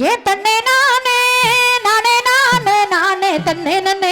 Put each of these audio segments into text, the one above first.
ஏ தன்னே நானே நானே நானே நானே தன்னே நன்னே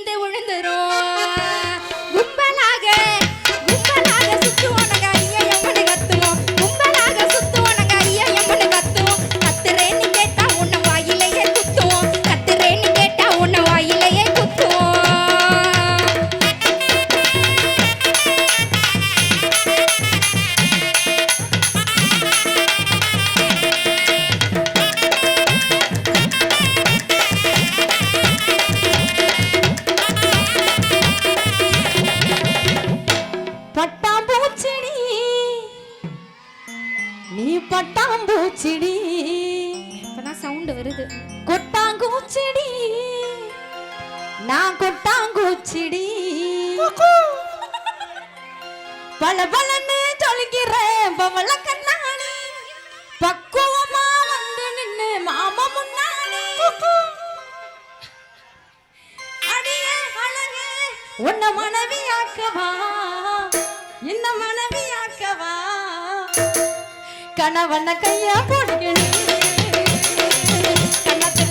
விழுந்து விழுந்துரும் நான் கொட்டாங்குச்சிடி. பல பலன்னு சொல்கிறேன் பவள கண்ணாடி. பக்குவமா வந்து நின்னு மாமா முன்னாடி. அடியே அழகு உன்னை மனைவியாக்கவா? என்ன மனைவியாக்கவா? கணவன கையா போடுகிறேன் கண்ணத்தை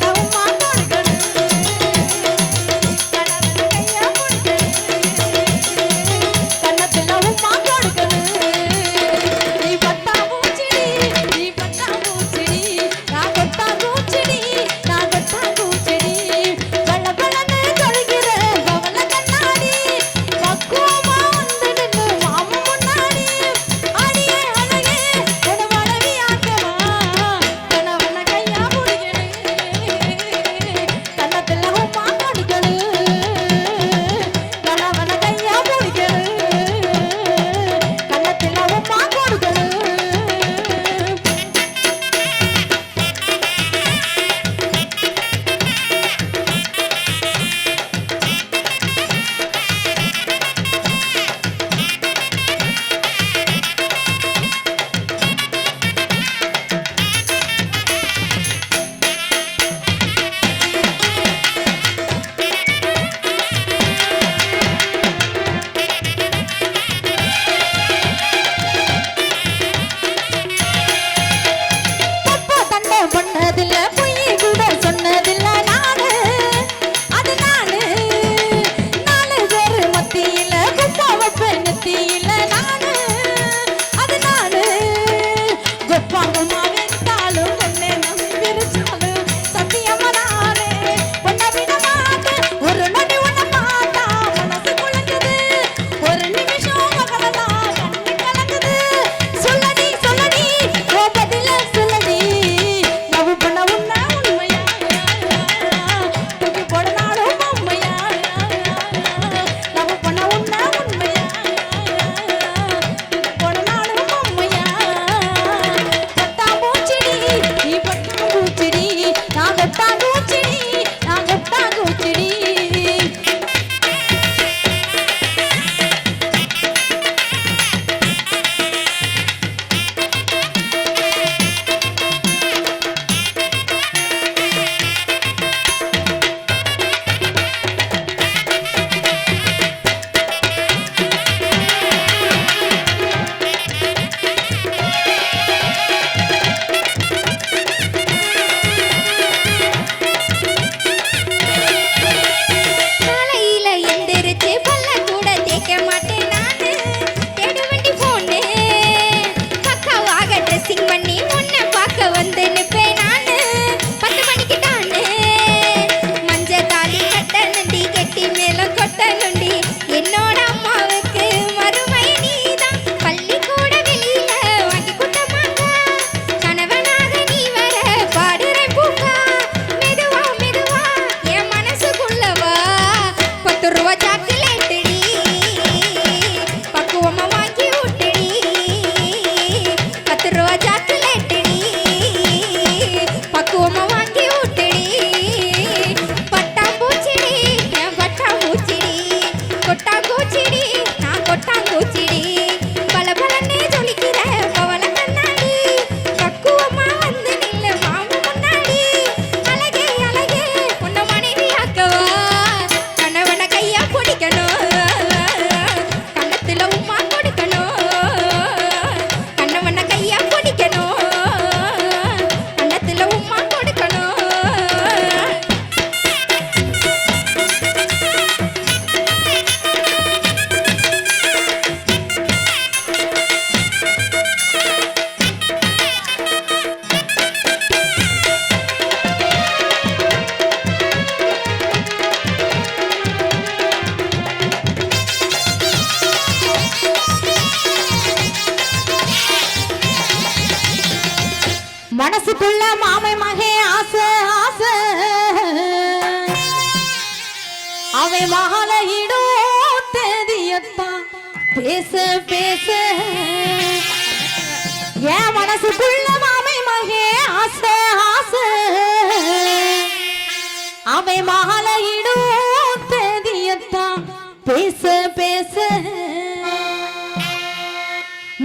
பேச பேச.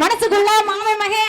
மனசுக்குள்ள மாமை மகே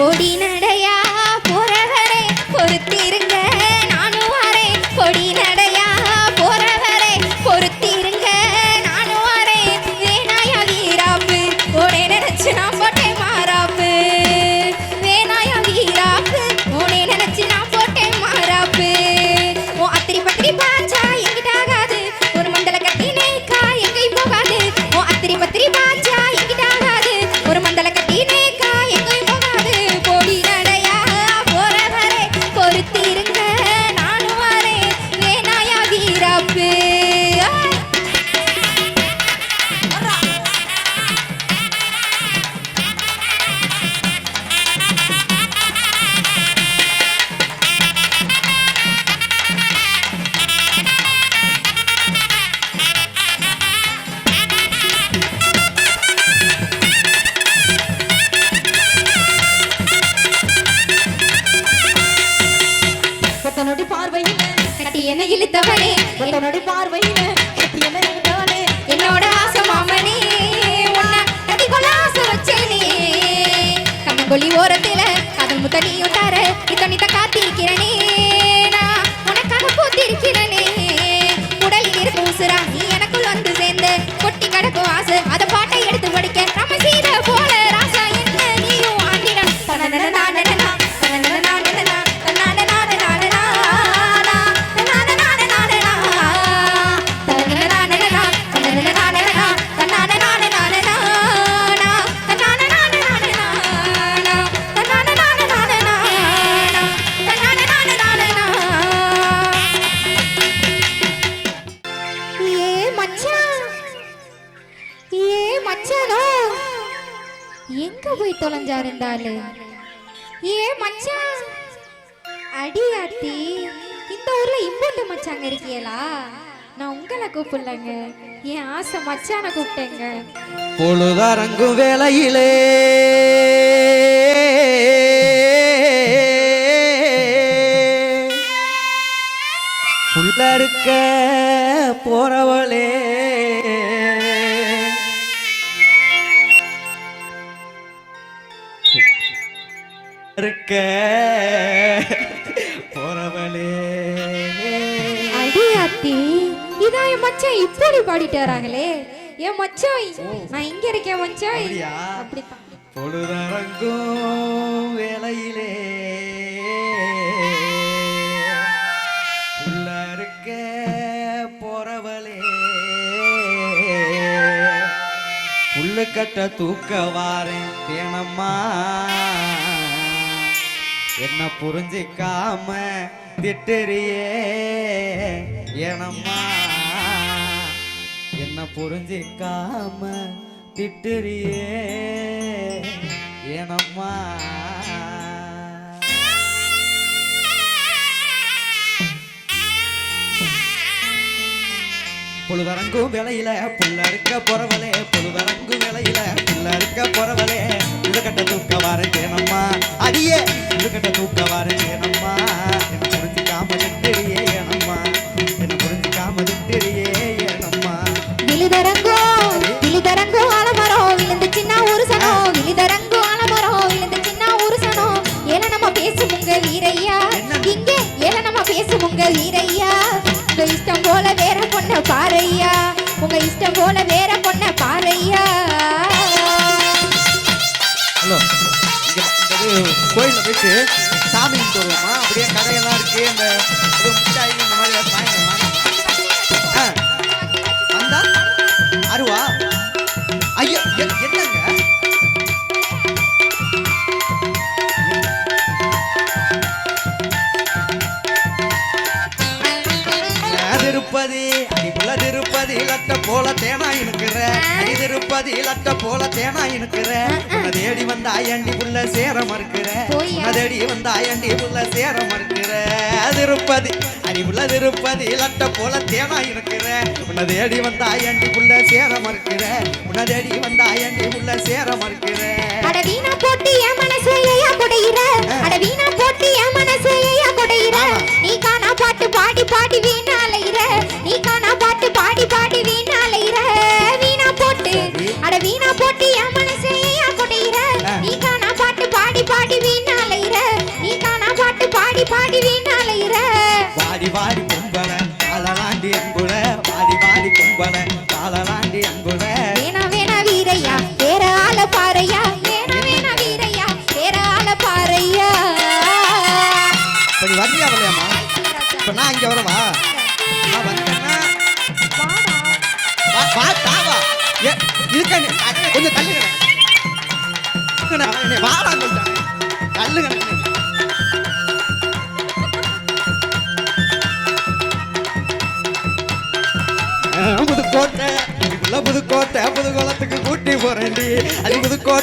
கொடி நடையா போறவரை பொறுத்திருங்க நானும் வரேன். கொடி நடை ஆசை மச்சான கூப்பிட்டேங்க. பொழுதரங்கும் வேலையிலே இருக்க போறவளே. இருக்க மச்சான் இப்படி பாடிட்டாராங்களே என் மச்சான் நான் இங்க இருக்கேன் அப்படியா? அப்படித்தான் பொழுதரங்கும் வேளையிலே உள்ள இருக்க போறவளே. புல்லு கட்ட தூக்க வாரேன் தேனம்மா. என்ன புரிஞ்சிக்காம திட்டுறியே ஏனம்மா. புரிஞ்சிக்காம திட்டுறியே ஏனம்மா? பொழுதரங்கும் விலையில புள்ள இருக்க பொறவலே பொழுதரங்கும் விலையில புள்ள இருக்க பொறவலே இதுகட்ட தூக்க வாரேனம்மா அடியே இதுகட்ட தூக்க வாரேனம்மா போல தேனா இனுக்குற. திருப்பதி லட்ட போல தேனா இனுக்குற. உன்னை தேடி வந்த ஆயண்டி புள்ள சேர மறுக்கிற. உன்னை தேடி வந்த ஆயண்டி புள்ள சேர மறுக்கிற. திருப்பதி அடிப்புள்ள திருப்பதி லட்ட போல தேனா இனுக்குற. உன்னை தேடி வந்த ஆயண்டி புள்ள சேர மறுக்கிற. உன்னை தேடி வந்த ஆயண்டி புள்ள சேர மறுக்கிற. அட வீணா போட்டு என் மனசு ஏயா குடையிற. அட வீணா போட்டு என் மனசு ஏயா குடையிற. நீ காணா பாட்டு பாடி பாடி வீணா அலையிற. நீ காணா பாடி பாடி வீணா அலையிற வீணா போட்டு அட வீணா போட்டு என்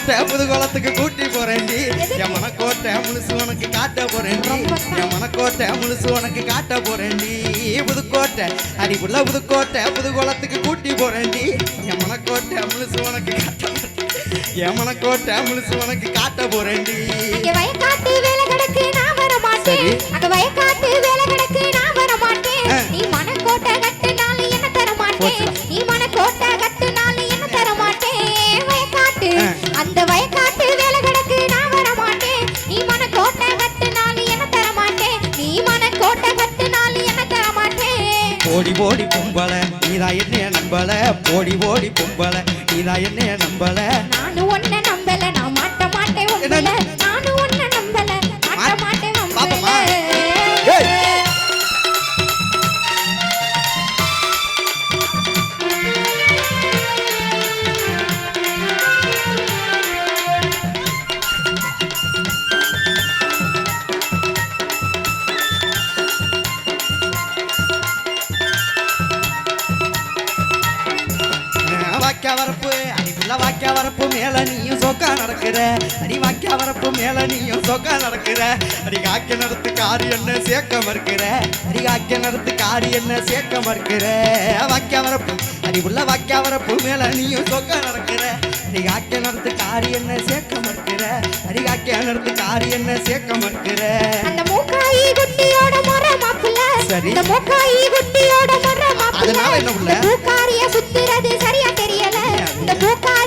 புதுக்கோட்டை புதுகுளத்துக்கு கூட்டி போறேன்டி. என் மனக்கோட்டை முழுசு உனக்கு காட்ட போறேன்டி. என் மனக்கோட்டை முழுசு உனக்கு காட்ட போறேன்டி. புதுக்கோட்டை அடிக்குள்ள புதுக்கோட்டை புதுகுளத்துக்கு கூட்டி போறேன்டி. என் மனக்கோட்டை முழுசு உனக்கு காட்ட. என் மனக்கோட்டை முழுசு உனக்கு காட்ட போறேன்டி. அங்க வயக்காட்டு வேலை கிடக்கு நான் வர மாட்டேன். சரி. அங்க வயக்காட்டு வேலை கிடக்கு நீ மனக்கோட்டை கட்டுனாலும் என்ன தர மாட்டேன். நீ மனக்கோட்டை ஓடி ஓடி கும்பல பொம்பள. நீதா என்னைய நம்பல. ஓடி ஓடி கும்பல நீதா என்ன நம்பல. நான் மறுக்கிற வாக்கியா வரப்பு அடிப்புள்ள வாக்கியா வரப்பு மேல நீயும் சொக்கா நடக்கிற. அடி காக்க நடத்து காரி என்ன சேர்க்க மறுக்கிற? அடி காக்க நடத்து காரி என்ன சேர்க்க மறுக்கிற? அந்த மூக்காயி குட்டியோட முறை மாப்பிள்ள. சரி. இந்த மூக்காயி குட்டியோட முறை மாப்பிள்ள. அதனால என்ன? இந்த பூக்காரிய சுத்துறது சரியா தெரியல. இந்த பூக்காரிய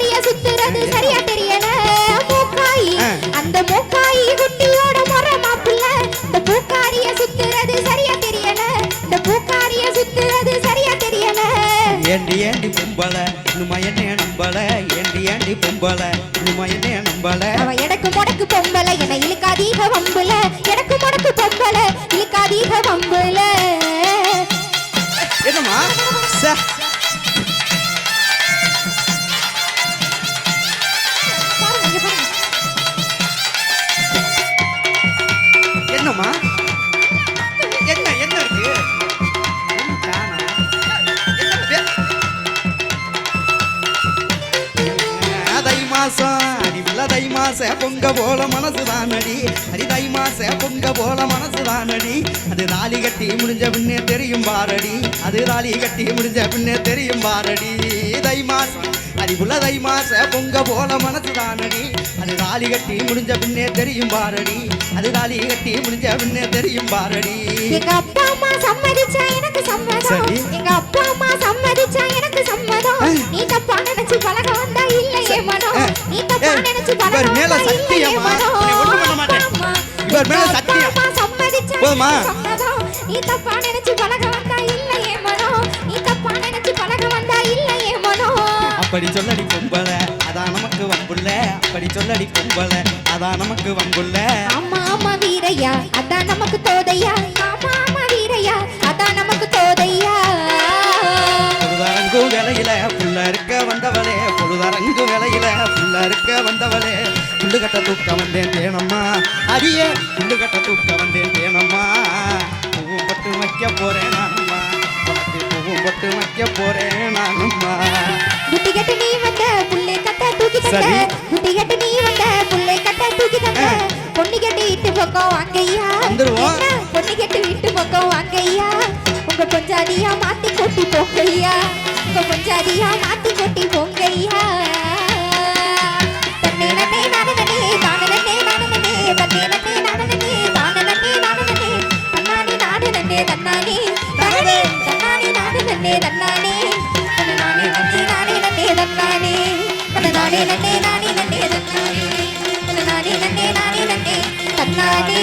இன்னுமா என்னைய நம்பல. ஏண்டி ஏண்டி இன்னுமா என்னைய நம்பல. அவ எடக்கு முடக்கு பொம்பளை என இழுக்காதீக வம்புல எடக்கு முடக்கு பொம்பளை இழுக்காதீக வம்புல என்னம்மா? பொங்க போல மனசுதான் அடி அடி தை மாச பொங்க போல மனசுதான் அடி அது தாலி கட்டி முடிஞ்ச பின்னே தெரியும் பாரடி. அது தாலி கட்டி முடிஞ்ச பின்னே தெரியும் பாரடி. தை மாசம் அடிவுள்ள தை மாச பொங்க போல மனசுதான் அடி அது தாலி கட்டி முடிஞ்ச பின்னே தெரியும் பாரடி. அது தாலி கட்டி முடிஞ்ச பின்னே தெரியும் பாரடி. எங்க அப்பா அம்மா சம்மதிச்சா எனக்கு சம்மதம். எங்க அப்பா அம்மா சம்மதிச்சா எனக்கு சம்மதம். நீ தப்பா நினைச்சு பழக வந்தா இல்லையே மனம். நீ தப்பா நினைச்சு பழக தப்பா நினைச்சு பழக வந்தா இல்லையே மனம் நீ தப்பா நினைச்சு பழக வந்தா இல்லையே மனம் அப்படி சொல்லடி பொம்பள அதான் நமக்கு வம்புள்ள அப்படி சொல்லடி பொம்பள அதான் நமக்கு வம்புள்ள ஆமா ஆமா வீரையா அதான் நமக்கு தோதையா. ஆமா ஆமா வீரையா அதான் நமக்கு தோதையா. பொழுதரங்கு வேலையில புள்ள இருக்க வந்தவளே பொழுதரங்கு வேலையில புள்ள இருக்க வந்தவளே. புல்லு கட்ட தூக்க வந்தேன் தேனம்மா. அடியே புல்லு கட்ட தூக்க வந்தேன் தேனம்மா. வைக்க போறேன் நானம்மா உனக்கு பூவும் பட்டு வைக்க போறேன் நானம்மா குட்டி கட்டு நீ வந்த புள்ளை கட்ட தூக்கி தந்த. குட்டி கட்டு நீ வந்த புள்ளை கட்ட தூக்கி தந்த. பொண்ணு கட்டு வீட்டு பக்கம். என்ன? பொண்ணு கட்டு வீட்டு பக்கம் வாங்கய்யா உங்க கொஞ்சாதியா மாத்தி கொட்டி போங்கய்யா உங்க கொஞ்சாதியா மாத்தி கொட்டி போங்கய்யா நன்னே நன்னானே நானே நன்னே நானே நன்னே நன்னானே நானே நன்னே நானே நன்னே நன்னானே